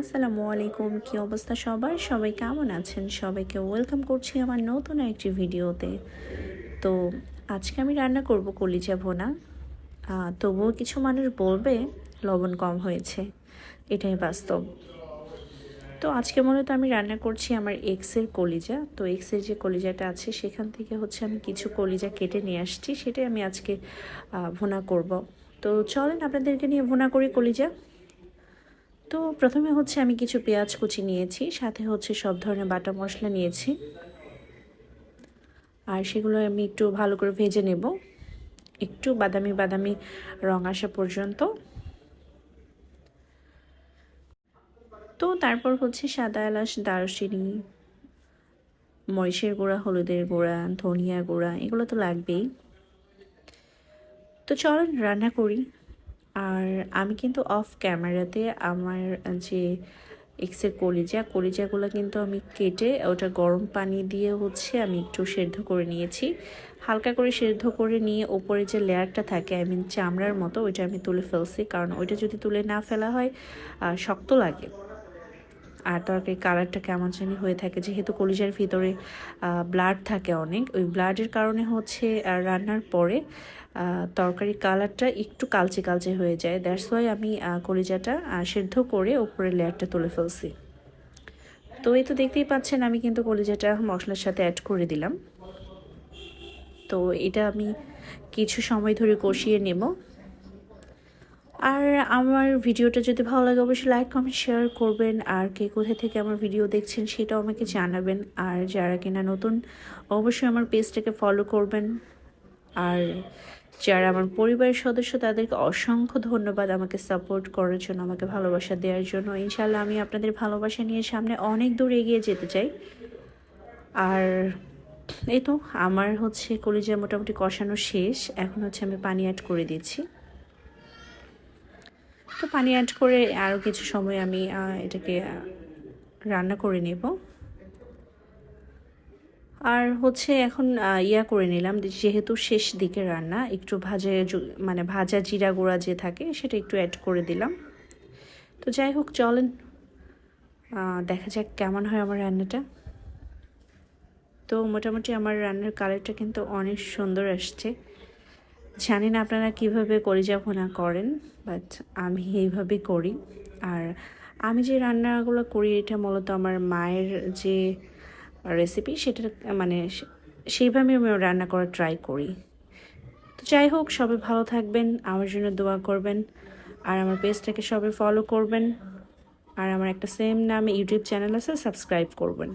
আসসালামু আলাইকুম, কি অবস্থা সবার? সবাই কেমন আছেন? সবাইকে ওয়েলকাম করছি আমার নতুন একটি ভিডিওতে। তো আজকে আমি রান্না করব কলিজা ভোনা। তবুও কিছু মানুষ বলবে লবণ কম হয়েছে। এটাই বাস্তব। তো আজকে মূলত আমি রান্না করছি আমার এক্সের কলিজা। তো এক্সের যে কলিজাটা আছে, সেখান থেকে হচ্ছে আমি কিছু কলিজা কেটে নিয়ে আসছি। সেটাই আমি আজকে ভুনা করব। তো চলেন আপনাদেরকে নিয়ে ভোনা করি কলিজা। তো প্রথমে হচ্ছে আমি কিছু পেঁয়াজ কুচি নিয়েছি, সাথে হচ্ছে সব ধরনের বাটা মশলা নিয়েছি। আর সেগুলো আমি একটু ভালো করে ভেজে নেব। একটু বাদামি বাদামি রং আসা পর্যন্ত। তো তারপর হচ্ছে সাদা এলাচ, দারুচিনি, মরিচের গুঁড়া, হলুদের গুঁড়া, ধনিয়া গুঁড়া, এগুলো তো লাগবেই। তো চলেন রান্না করি। আর আমি কিন্তু অফ ক্যামেরাতে আমার যে এক্সের কলিজা, কলিজাগুলো কিন্তু আমি কেটে ওটা গরম পানি দিয়ে হচ্ছে আমি একটু সেদ্ধ করে নিয়েছি। হালকা করে সেদ্ধ করে নিয়ে ওপরে যে লেয়ারটা থাকে আই মিন চামড়ার মতো, ওইটা আমি তুলে ফেলছি। কারণ ওইটা যদি তুলে না ফেলা হয় শক্ত লাগে। আর তরকারি কালারটা কেমন জানি হয়ে থাকে। যেহেতু কলিজার ভিতরে ব্লাড থাকে অনেক, ওই ব্লাডের কারণে হচ্ছে রান্নার পরে তরকারি কালারটা একটু কালচে কালচে হয়ে যায়। দ্যাটস ওয়াই আমি কলিজাটা সেদ্ধ করে ওপরের লেয়ারটা তুলে ফেলছি। তো এই তো দেখতেই পাচ্ছেন, আমি কিন্তু কলিজাটা মশলার সাথে অ্যাড করে দিলাম। তো এটা আমি কিছু সময় ধরে কষিয়ে নেব। আর আমার ভিডিওটা যদি ভালো লাগে, অবশ্যই লাইক কমেন্ট শেয়ার করবেন। আর কে কোথা থেকে আমার ভিডিও দেখছেন সেটাও আমাকে জানাবেন। আর যারা কিনা নতুন, অবশ্যই আমার পেজটাকে ফলো করবেন। আর যারা আমার পরিবারের সদস্য, তাদেরকে অসংখ্য ধন্যবাদ আমাকে সাপোর্ট করার জন্য, আমাকে ভালোবাসা দেওয়ার জন্য। ইনশাল্লাহ আমি আপনাদের ভালোবাসা নিয়ে সামনে অনেক দূর এগিয়ে যেতে চাই। আর এই তো, আমার হচ্ছে কলিজা মোটামুটি কষানো শেষ। এখন হচ্ছে আমি পানি অ্যাড করে দিচ্ছি। তো পানি অ্যাড করে আরও কিছু সময় আমি এটাকে রান্না করে নেব। আর হচ্ছে এখন ইয়া করে নিলাম, যেহেতু শেষ দিকে রান্না, একটু ভাজা মানে ভাজা জিরা গুঁড়া যে থাকে, সেটা একটু অ্যাড করে দিলাম। তো যাই হোক, চলেন দেখা যাক কেমন হয় আমার রান্নাটা। তো মোটামুটি আমার রান্নার কালারটা কিন্তু অনেক সুন্দর আসছে। জানি না আপনারা কীভাবে কলিজা করেন বাট আমি এইভাবেই করি। আর আমি যে রান্নাগুলো করি, এটা মূলত আমার মায়ের যে রেসিপি সেটা মানে সেইভাবে আমি রান্না করার ট্রাই করি। তো যাই হোক, সবাই ভালো থাকবেন, আমার জন্য দোয়া করবেন, আর আমার পেজটাকে সবাই ফলো করবেন, আর আমার একটা সেম নামে ইউটিউব চ্যানেল আছে সাবস্ক্রাইব করবেন।